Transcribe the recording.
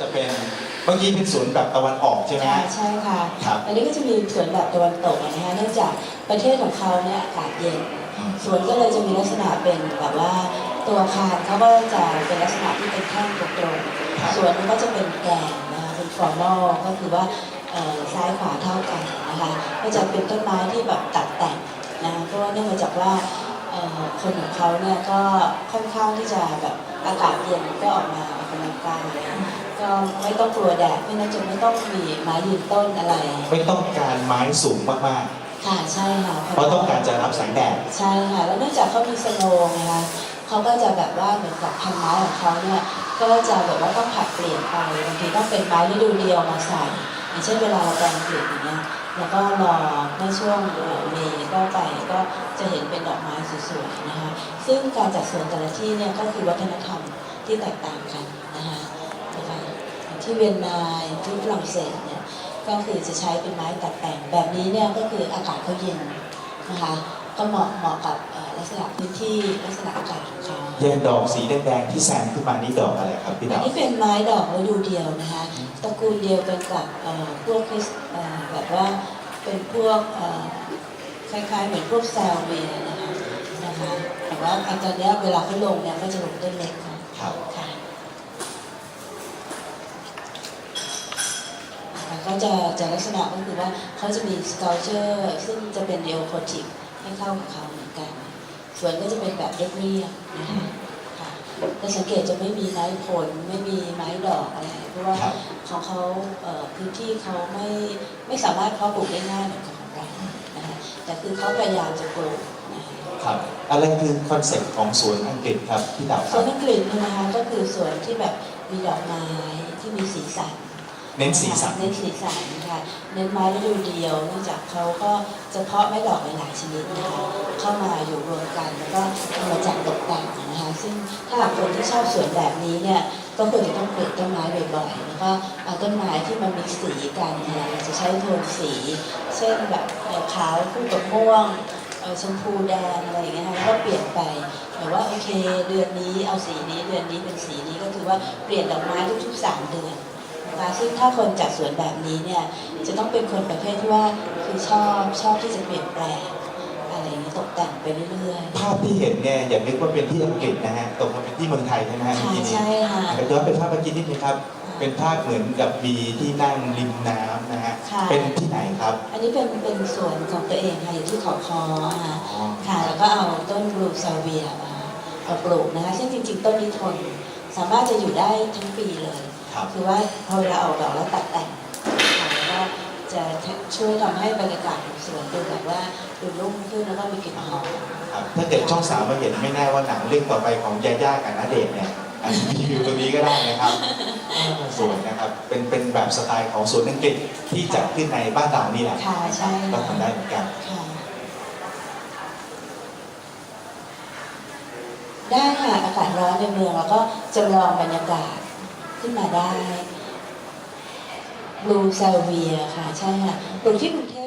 จะเป็นเมื่อกี้เป็นสวนแบบตะวันออกใช่ไหมใช่ฮะ ใช่ค่ะ ครับอันนี้ก็จะมีสวนแบบตะวันตกนะคะเนื่องจากประเทศของเขาเนี่ยอากาศเย็น อืม สวนก็เลยจะมีลักษณะเป็นแบบว่าตัวอาคารเขาก็จะเป็นลักษณะที่เป็นแท่งตรงๆสวนมันก็จะเป็นแกนนะคะเป็นฟอร์มอลก็คือว่าเอ่อซ้ายขวาเท่ากันนะคะก็จะเป็นต้นไม้ที่แบบตัดแต่งนะคะเพราะว่าเนื่องมาจากว่าเอ่อคนของเขาเนี่ยก็ค่อนข้างที่จะแบบอากาศเย็นก็ออกมาออกกำลังกาย ก็ไม่ต้องกลัวแดดไม่นั้นจะไม่ต้องมีไม้ยืนต้นอะไร ไม่ต้องการไม้สูงมากค่ะใช่ค่ะๆ เพราะต้องการจะรับแสงแดด ใช่ค่ะแล้วเนื่องจากเขามีสโนว์ไงคะเขาก็จะแบบว่าเหมือนกับพันไม้ของเขาเนี่ยก็จะแบบว่าต้องผัดเปลี่ยนไปบางทีต้องเป็นไม้ฤดูเดียวมาใส่อย่างเช่นเวลาเราแปลงกลิ่นอย่างเงี้ยแล้วก็รอในช่วงเอ่อเมย์ก็ไปก็จะเห็นเป็นดอกไม้สวยๆนะคะซึ่งการจัดสวนแต่ละที่เนี่ยก็คือวัฒนธรรมที่แตกต่างกันนะคะนะคะอย่าง ที่เวียนนาอย่างที่ฝรั่งเศสเนี่ยก็คือจะใช้เป็นไม้ตัดแต่งแบบนี้เนี่ยก็คืออากาศเขาเย็นนะคะก็เหมาะเหมาะกับเอ่อลักษณะพื้นที่ลักษณะอากาศของเขาแยกดอกสีแดงๆที่แซมขึ้นมานี่ดอกอะไรครับพี่อัดานวนี้เป็นไม้ดอกฤดูเดียวนะคะตระกูลเดียวกันกับเอ่อพวกคริสเอ่อแบบว่าเป็นพวกเอ่อคล้ายๆเหมือนพวกแซลเวียนะคะนะคะแต่ว่าอันตอนเนี้ยเวลาเขาลงเนี่ยก็จะลงต้นเล็กค่ะ ก็จะจะลักษณะก็คือว่าเขาจะมี sculpture ซึ่งจะเป็นเดโอโคติกให้เข้ากับเขาเหมือนกัน ส่วนก็จะเป็นแบบเรียบๆนะคะค่ะแต่สังเกตจะไม่มีไม้ผลไม่มีไม้ดอกอะไรเพราะว่าครับของเขาเอ่อพื้นที่เขาไม่ไม่สามารถเพาะปลูกได้ง่ายเหมือนกับของเรานะคะแต่คือเขาพยายามจะปลูกนะคะครับอะไรคือคอนเซ็ปต์ของสวนอังกฤษครับพี่ดาวคสรัวบนอังกฤษเนี่ยนะคะก็คือสวนที่แบบมีดอกไม้ที่มีสีสัน เน้นสีสัน เน้นสีสันค่ะเน้นไม้ฤดูเดียวเนื่องจากเขาก็จะเพาะไม้ดอกหลายชนิดนะคะเข้ามาอยู่รวมกันแล้วก็เอามาจัดตกแต่งนะคะซึ่งถ้าหากคนที่ชอบสวนแบบนี้เนี่ยก็ควรจะต้องเปลี่ยนต้นไม้บ่อยๆแล้วก็เอาต้นไม้ที่มันมีสีกันเนะคะอาจะใช้โทนสี เช่นแบบขาวคู่กับม่วงชมพูแดงอะไรอย่างเงี้ยค่ะก็เปลี่ยนไปแบบว่าโอเค เดือนนี้เอาสีนี้เดือนนี้เป็นสีนี้ก็คือว่าเปลี่ยนดอกไม้ทุกๆสามเดือน นะคะซึ่งถ้าคนจัดสวนแบบนี้เนี่ยจะต้องเป็นคนประเภทที่ว่าคือชอบชอบที่จะเปลี่ยนแปลงอะไรอย่างนี้ตกแต่งไปเรื่อยภาพที่เห็นเนี่ยอย่านึกว่าเป็นที่อังกฤษนะฮะตกมาเป็นที่เมืองไทยใช่ไหมๆฮะค่ะที่นี่ใช่ค่ะ แต่ย้อนเป็นภาพเมื่อกี้นิดนึงครับ เป็นภาพเหมือนกับมีที่นั่งริมน้ำนะฮะค่ะ เป็นที่ไหนครับอันนี้เป็นเป็นสวนของตัวเองค่ะอยู่ที่เขาคอค่ะอ๋อค่ะ แล้วก็เอาต้นบลูซาเวียมาเอาปลูกนะคะซึ่งจริงๆ ต้นนี้ทนสามารถจะอยู่ได้ทั้งปีเลย ครับคือว่าพอเวลาออกดอกแล้วตัดแต่งค่ะแล้วก็จะช่วยทำให้บรรยากาศของสวนดูแบบว่าดูรุ่มขึ้นแล้วก็มีกลิ่นหอมครับถ้าเกิดช่องสามมาเห็นไม่แน่ว่าหนังเรื่องต่อไปของยาย่ากับณเดชน์เนี่ยอาจจะมีวิวตรงนี้ก็ได้นะครับสวยนะครับเป็นเป็นแบบสไตล์ของสวนอังกฤษที่จัดขึ้นในบ้านเรานี่แหละค่ะใช่ก็ทำได้เหมือนกันค่ะได้ค่ะอากาศร้อนในเมืองเราก็จำลองบรรยากาศ ขึ้นมาได้บลูซาเวียค่ะ ใช่ค่ะปลูกที่กรุงเท